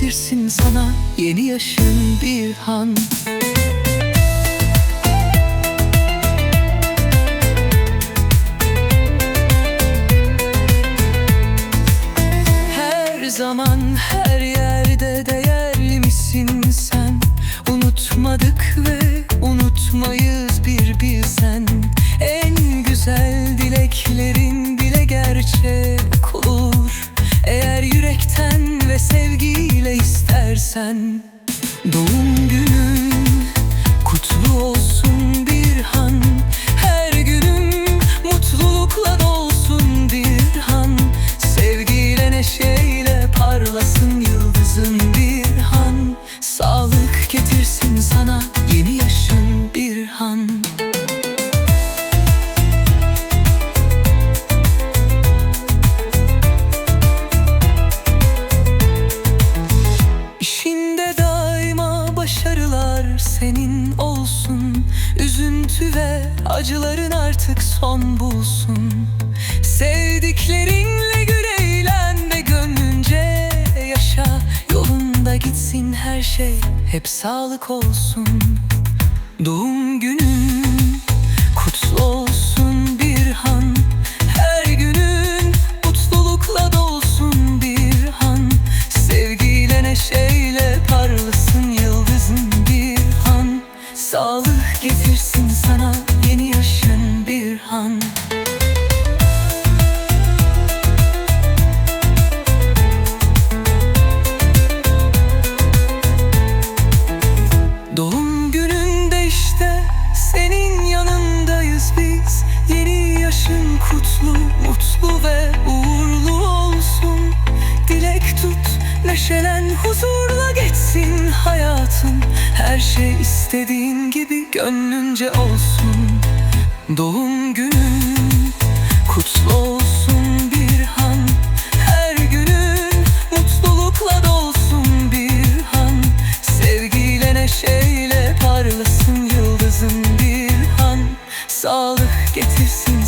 getirsin sana yeni yaşın bir han. Her zaman her yerde değerli misin sen. Unutmadık ve unutmayız bir bilsen En güzel dileklerin bile gerçek olur. Eğer yürekten ve sevgiyle istersen. Doğum günün senin olsun. Üzüntü ve acıların artık son bulsun. Sevdiklerinle gül eğlen ve gönlünce yaşa. Yolunda gitsin her şey hep sağlık olsun. Doğum günün sana yeni yaşın bir han neşelen huzurla geçsin hayatın Her şey istediğin gibi gönlünce olsun. Doğum günün kutlu olsun bir han Her günün mutlulukla dolsun bir han Sevgiyle neşeyle parlasın yıldızın bir han Sağlık getirsin